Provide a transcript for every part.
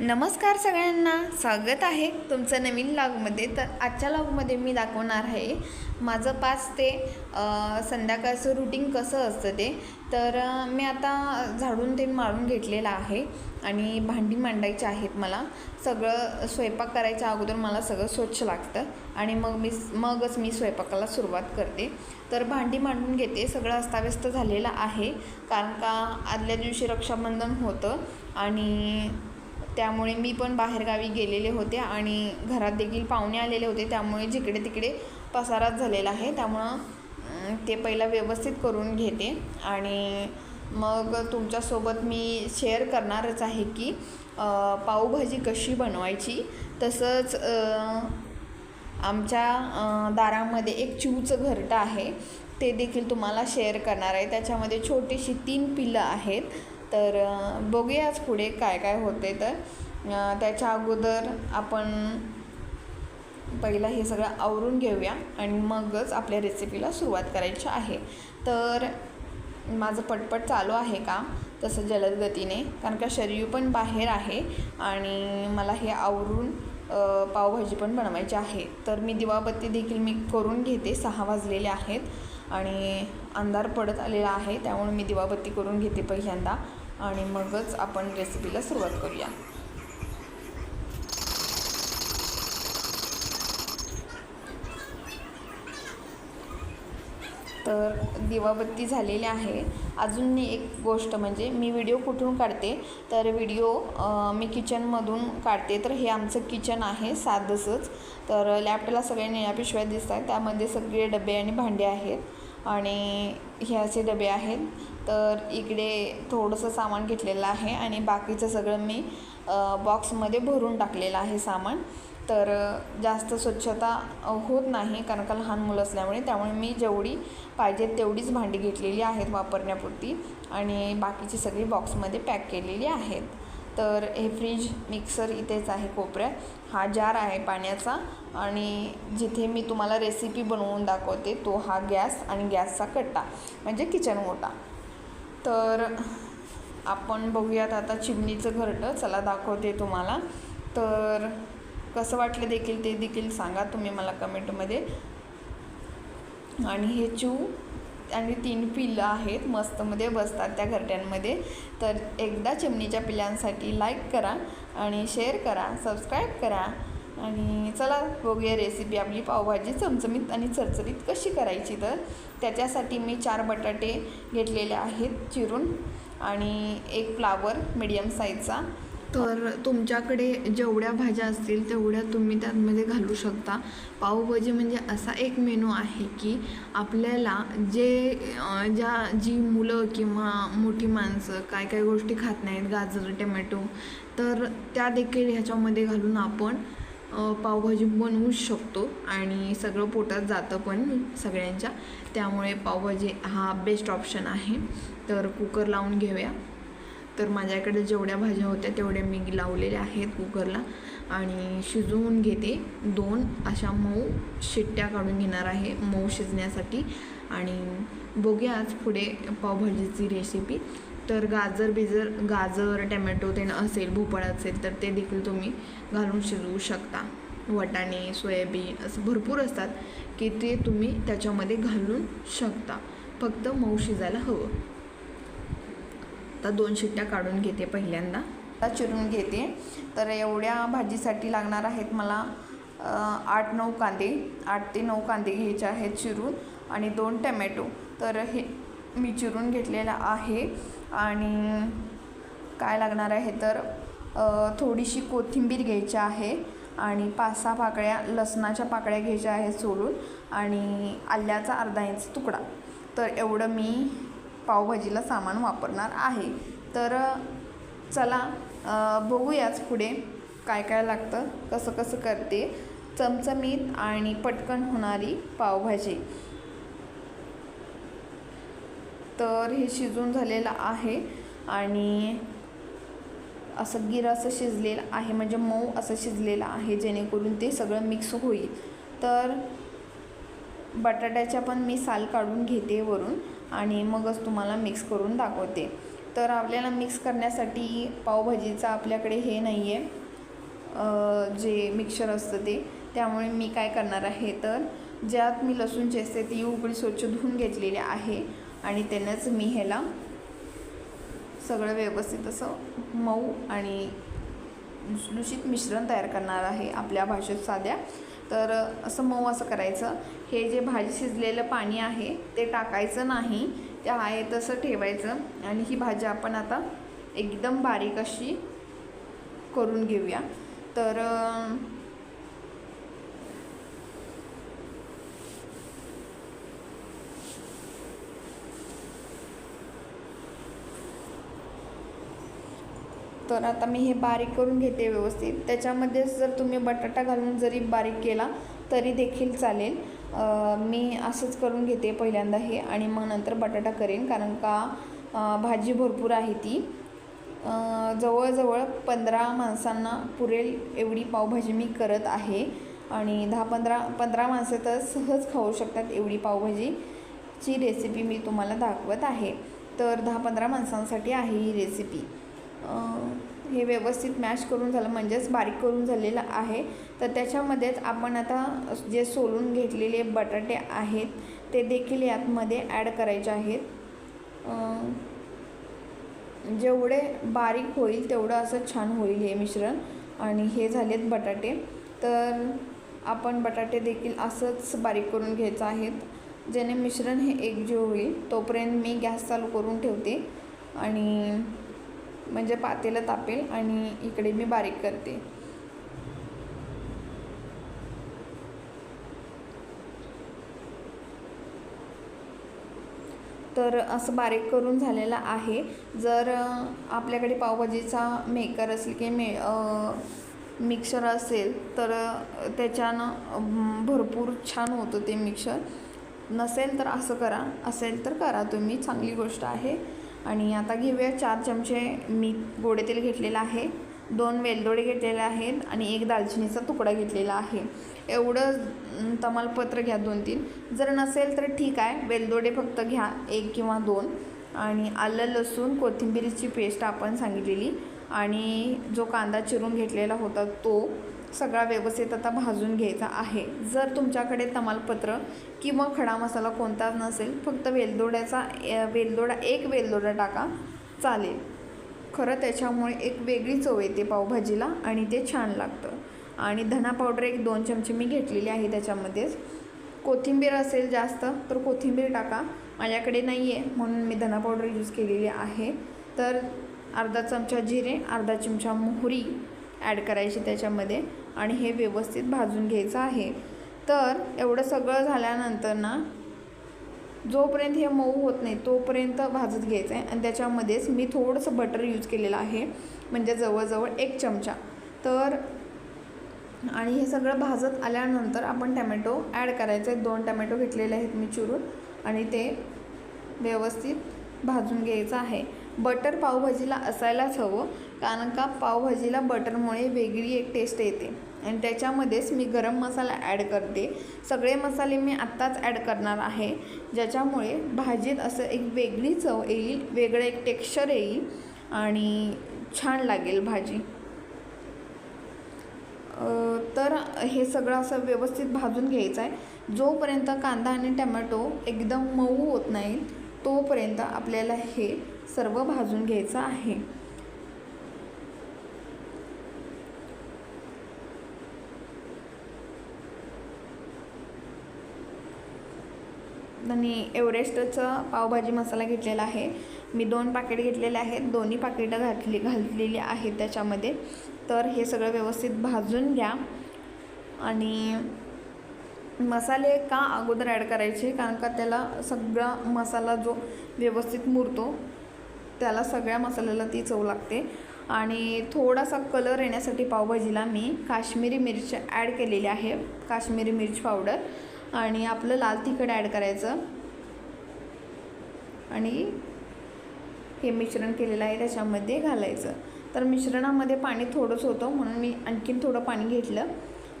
नमस्कार सगळ्यांना स्वागत आहे तुमचं नवीन लॉगमध्ये. तर आजच्या लॉगमध्ये मी दाखवणार आहे माझं पाच ते संध्याकाळचं रुटीन कसं असतं ते. तर मी आता झाडून ते मारून घेतलेलं आहे आणि भांडी मांडायची आहेत मला. सगळं स्वयंपाक करायच्या अगोदर मला सगळं स्वच्छ लागतं आणि मग मी मगच मी स्वयंपाकाला सुरुवात करते. तर भांडी मांडून घेते सगळं अस्ताव्यस्त झालेलं आहे. कारण का आदल्या दिवशी रक्षाबंधन होतं आणि त्यामुळे मी पण बाहेरगावी गेलेले होते आणि घरात देखील पाहुणे आलेले होते. त्यामुळे जिकडे तिकडे पसाराच झालेला आहे. त्यामुळं ते पहिला व्यवस्थित करून घेते. आणि मग तुमच्यासोबत मी शेअर करणारच आहे की पावभाजी कशी बनवायची? तसंच आमच्या दारामध्ये एक चिवचं घरटं आहे. ते देखील तुम्हाला शेअर करणार आहे. त्याच्यामध्ये छोटीशी तीन पिल्लं आहेत. तर बघूयाच पुढे काय काय होते तर. त्याच्या अगोदर आपण पहिला हे सगळं आवरून घेऊया आणि मगच आपल्या रेसिपीला सुरुवात करायची आहे. तर माझं पटपट चालू आहे काम तसं जलद गतीने कारण का शरीर पण बाहेर आहे आणि मला हे आवरून पावभाजी पण बनवायची आहे. तर मी दिवाबत्ती देखील मी करून घेते सहा वाजलेले आहेत. आणि अंधार पडत आलेला आहे त्यामुळे मी दिवाबत्ती करून घेते पहिल्यांदा. आणि मगच आपण रेसिपीला सुरुवात करूया. तर दिवाबत्ती झालेली आहे. अजून एक गोष्ट म्हणजे मी व्हिडिओ कुठून काढते? तर व्हिडिओ मी किचनमधून काढते. तर हे आमचं किचन आहे साधंसंच. तर लॅपटॉपला सगळ्या निळ्या पिशव्या दिसत आहेत त्यामध्ये सगळे डबे आणि भांडे आहेत. आणि हे असे डबे आहेत. तर इकडे थोडंसं सामान घेतलेलं आहे आणि बाकीचं सगळं मी बॉक्समध्ये भरून टाकलेलं आहे सामान. तर जास्त स्वच्छता होत नाही कारण का लहान मुलं असल्यामुळे. त्यामुळे मी जेवढी पाहिजे तेवढीच भांडी घेतलेली आहेत वापरण्यापुरती आणि बाकीची सगळी बॉक्समध्ये पॅक केलेली आहेत. तर हे फ्रीज मिक्सर इथेच आहे कोपऱ्यात. हा जार आहे पाण्याचा आणि जिथे मी तुम्हाला रेसिपी बनवून दाखवते तो हा गॅस आणि गॅसचा कट्टा म्हणजे किचन ओटा तर आपण बघूयात आता चिमणीचं घरटं चला दाखवते तुम्हाला. तर कसं वाटलं देखील ते देखील सांगा तुम्ही मला कमेंटमध्ये आणि हे चू आणि तीन पिल्लं आहेत मस्तमध्ये बसतात त्या घरट्यांमध्ये. तर एकदा चिमणीच्या पिल्लांसाठी लाईक करा आणि शेअर करा सबस्क्राईब करा. आणि चला बघूया रेसिपी आपली पावभाजी चमचमीत आणि चरचरीत कशी करायची तर. त्याच्यासाठी मी चार बटाटे घेतलेले आहेत चिरून आणि एक फ्लावर मीडियम साईजचा तर तुमच्याकडे जेवढ्या भाज्या असतील तेवढ्या तुम्ही त्यामध्ये घालू शकता. पावभाजी म्हणजे असा एक मेनू आहे की आपल्याला जे ज्या जी मुलं किंवा मोठी माणसं काय काय गोष्टी खात नाहीत गाजर टमॅटो तर त्या देखील ह्याच्यामध्ये घालून आपण पावभाजी बनवू शकतो आणि सगळं पोटात जातं पण सगळ्यांच्या. त्यामुळे पावभाजी हा बेस्ट ऑप्शन आहे. तर कुकर लावून घेऊया. तर माझ्याकडे जेवढ्या भाज्या होत्या तेवढ्या मी लावलेल्या आहेत कुकरला. आणि शिजवून घेते दोन. अशा मऊ शिट्ट्या काढून घेणार आहे मऊ शिजण्यासाठी. आणि बघूया आज पुढे पावभाजीची रेसिपी तर गाजर बिजर गाजर टमॅटो ते असेल भोपळा असेल तर ते देखील तुम्ही घालून शिजवू शकता. वटाणे सोयाबीन असं भरपूर असतात की ते तुम्ही त्याच्यामध्ये घालून शकता. फक्त मऊ शिजायला हवं. आता दोन शिट्ट्या काढून घेते पहिल्यांदा. आता चिरून घेते. तर एवढ्या भाजीसाठी लागणार आहेत मला आठ नऊ कांदे आठ ते नऊ कांदे घ्यायचे आहेत चिरून आणि दोन टमॅटो. तर हे मी चिरून घेतलेलं आहे आणि काय लागणार आहे तर थोडीशी कोथिंबीर घ्यायची आहे आणि पाच सहा पाकळ्या लसणाच्या पाकळ्या घ्यायच्या आहेत सोडून आणि आल्याचा अर्धा इंच तुकडा. तर एवढं मी पावभाजीला सामान वापरणार आहे. तर चला बघूयाच पुढे काय काय लागतं कसं कसं करते. चमचमीत आणि पटकन होणारी पावभाजी. तर हे शिजून झालेलं आहे आणि असं गिर असं शिजलेलं आहे म्हणजे मऊ असं शिजलेलं आहे जेणेकरून ते सगळं मिक्स होईल. तर बटाट्याच्या पण मी साल काढून घेते वरून. आणि मगच तुम्हाला मिक्स करून दाखवते. तर आपल्याला मिक्स करण्यासाठी पावभाजीचं आपल्याकडे हे नाही आहे जे मिक्सर असतं ते. त्यामुळे मी काय करणार आहे तर ज्यात मी लसूण चेचते ती उघडी स्वच्छ धुवून घेतलेली आहे. आणि त्यानंच मी ह्याला सगळं व्यवस्थित असं मऊ आणि लुसलुशीत मिश्रण तयार करणार आहे. आपल्या भाषेत साध्या तर असं मऊ असं करायचं. हे जे भाजी शिजलेलं पाणी आहे ते टाकायचं नाही. ते आहे तसं ठेवायचं. आणि ही भाजी आपण आता एकदम बारीक अशी करून घेऊया. तर तर आता मी हे बारीक करून घेते व्यवस्थित. त्याच्यामध्येच जर तुम्ही बटाटा घालून जरी बारीक केला तरी देखील चालेल. मी असंच करून घेते पहिल्यांदा हे आणि मग नंतर बटाटा करेन कारण का भाजी भरपूर आहे ती. जवळजवळ पंधरा माणसांना पुरेल एवढी पावभाजी मी करत आहे. आणि दहा पंधरा पंधरा माणसं तर सहज खाऊ शकतात एवढी पावभाजीची रेसिपी मी तुम्हाला दाखवत आहे. तर दहा पंधरा माणसांसाठी आहे ही रेसिपी हे व्यवस्थित मॅश करून झालं म्हणजेच बारीक करून झालेलं आहे. तर त्याच्यामध्येच आपण आता जे सोलून घेतलेले बटाटे आहेत ते देखील यातमध्ये ॲड करायचे आहेत. जेवढे बारीक होईल तेवढं असं छान होईल हे मिश्रण. आणि हे झालेत बटाटे. तर आपण बटाटे देखील असंच बारीक करून घ्यायचं आहेत. ज्याने मिश्रण हे एकजीव होईल तोपर्यंत मी गॅस चालू करून ठेवते. आणि म्हणजे पातेलं तापेल आणि इकडे मी बारीक करते. तर असं बारीक करून झालेलं आहे. जर आपल्याकडे पावभाजीचा मेकर असेल की मे मिक्सर असेल तर त्याच्यानं भरपूर छान होतं ते मिक्सर नसेल तर असं करा असेल तर करा. तुम्ही चांगली गोष्ट आहे. आणि आता घेऊया चार चमचे मी गोडे तेल घेतलेलं आहे. दोन वेलदोडे घेतलेले आहेत आणि एक दालचिनीचा तुकडा घेतलेला आहे. एवढं तमालपत्र घ्या दोन तीन. जर नसेल तर ठीक आहे. वेलदोडे फक्त घ्या एक किंवा दोन. आणि आलं लसूण कोथिंबीरीची पेस्ट आपण सांगितलेली. आणि जो कांदा चिरून घेतलेला होता तो सगळा व्यवस्थित आता भाजून घ्यायचा आहे. जर तुमच्याकडे तमालपत्र किंवा खडा मसाला कोणताच नसेल फक्त वेलदोड्याचा वेलदोडा एक वेलदोडा टाका चालेल. खरं त्याच्यामुळे एक वेगळी चव येते पावभाजीला आणि ते छान लागतं. आणि धना पावडर एक दोन चमचे मी घेतलेली आहे त्याच्यामध्येच. कोथिंबीर असेल जास्त तर कोथिंबीर टाका. माझ्याकडे नाही आहे म्हणून मी धना पावडर यूज केलेली आहे. तर अर्धा चमचा जिरे अर्धा चमचा मोहरी ॲड करायची त्याच्यामध्ये आणि हे व्यवस्थित भाजून घ्यायचं आहे. तर एवढं सगळं झाल्यानंतर ना जोपर्यंत हे मऊ होत नाही तोपर्यंत भाजत घ्यायचं आहे आणि त्याच्यामध्येच मी थोडंसं बटर यूज केलेलं आहे म्हणजे जवळजवळ एक चमचा. तर आणि हे सगळं भाजत आल्यानंतर आपण टॅमॅटो ॲड करायचं आहे दोन टॅमॅटो घेतलेले आहेत मी चिरून. आणि ते व्यवस्थित भाजून घ्यायचं आहे. बटर पावभाजीला असायलाच हवं. कारण का पावभाजीला बटरमुळे वेगळी एक टेस्ट येते. आणि त्याच्यामध्येच मी गरम मसाला ॲड करते. सगळे मसाले मी आत्ताच ॲड करणार आहे. ज्याच्यामुळे भाजीत असं एक वेगळी चव येईल वेगळं एक टेक्स्चर येईल आणि छान लागेल भाजी. तर हे सगळं असं व्यवस्थित भाजून घ्यायचं आहे जोपर्यंत कांदा आणि टमॅटो एकदम मऊ होत नाही तोपर्यंत आपल्याला हे सर्व भाजून घ्यायचं आहे. आणि एव्हरेस्टचा पावभाजी मसाला घेतलेला आहे. मी दोन पाकिट घेतलेले आहेत. दोन्ही पाकिटं घातली घातलेली आहेत त्याच्यामध्ये. तर हे सगळं व्यवस्थित भाजून घ्या. आणि मसाले का अगोदर ॲड करायचे? कारण का त्याला सगळा मसाला जो व्यवस्थित मुरतो त्याला सगळ्या मसाल्याला ती चव लागते. आणि थोडासा कलर येण्यासाठी पावभाजीला मी काश्मीरी मिरची ॲड केलेली आहे. काश्मीरी मिरची पावडर. आणि आपलं लाल तिखट ॲड करायचं. आणि हे मिश्रण केलेलं आहे त्याच्यामध्ये घालायचं. तर मिश्रणामध्ये पाणी थोडंच होतं म्हणून मी आणखीन थोडं पाणी घेतलं.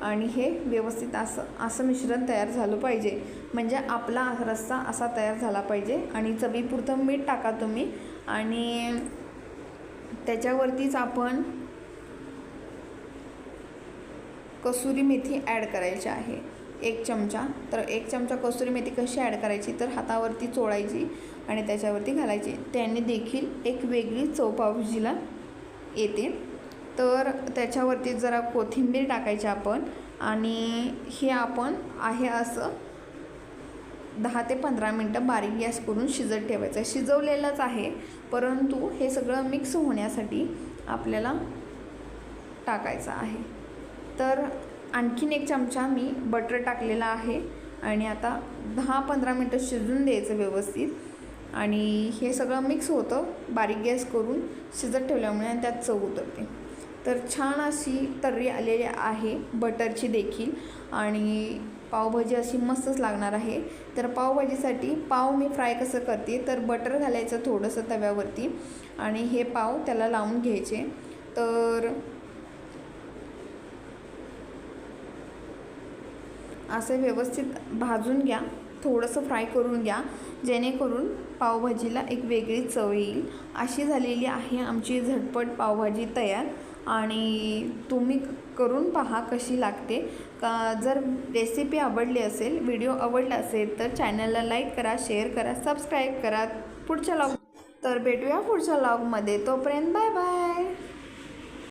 आणि हे व्यवस्थित असं असं मिश्रण तयार झालं पाहिजे. म्हणजे आपला रस्सा असा तयार झाला पाहिजे. आणि चवीपुरतं मीठ टाका तुम्ही. आणि त्याच्यावरतीच आपण कसुरी मेथी ॲड करायची आहे. एक चमचा. तर एक चमचा कसुरी मेथी कशी ॲड करायची? तर हातावरती चोळायची आणि त्याच्यावरती घालायची. त्याने देखील एक वेगळी चव पावभाजीला येते. तर त्याच्यावरती जरा कोथिंबीर टाकायची आपण आणि हे आपण आहे असं दहा ते पंधरा मिनटं बारीक गॅस करून शिजत ठेवायचं. शिजवलेलंच आहे परंतु हे सगळं मिक्स होण्यासाठी आपल्याला टाकायचं आहे. तर आणखीन एक चमचा मी बटर टाकलेला आहे. आणि आता दहा पंधरा मिनटं शिजून द्यायचं व्यवस्थित. आणि हे सगळं मिक्स होतं. बारीक गॅस करून शिजत ठेवल्यामुळे आणि त्यात चव उतरते. तर छान अशी तर्री आलेली आहे बटरची देखील. आणि पावभाजी अशी मस्तच लागणार आहे. तर पावभाजीसाठी पाव मी फ्राय कसं करते? तर बटर घालायचं थोडंसं तव्यावरती. आणि हे पाव त्याला लावून घ्यायचे. तर असे व्यवस्थित भाजून घ्या. थोडंसं फ्राय करून घ्या. जेणेकरून पावभाजीला एक वेगळी चव येईल. अशी झालेली आहे आमची झटपट पावभाजी तयार. आणि तुम्ही करून पहा कशी लागते. का जर रेसिपी आवडली असेल व्हिडिओ आवडला असेल तर चॅनलला लाईक करा शेअर करा सबस्क्राईब करा. पुढच्या लॉग तर भेटूया पुढच्या लॉगमध्ये तोपर्यंत बाय बाय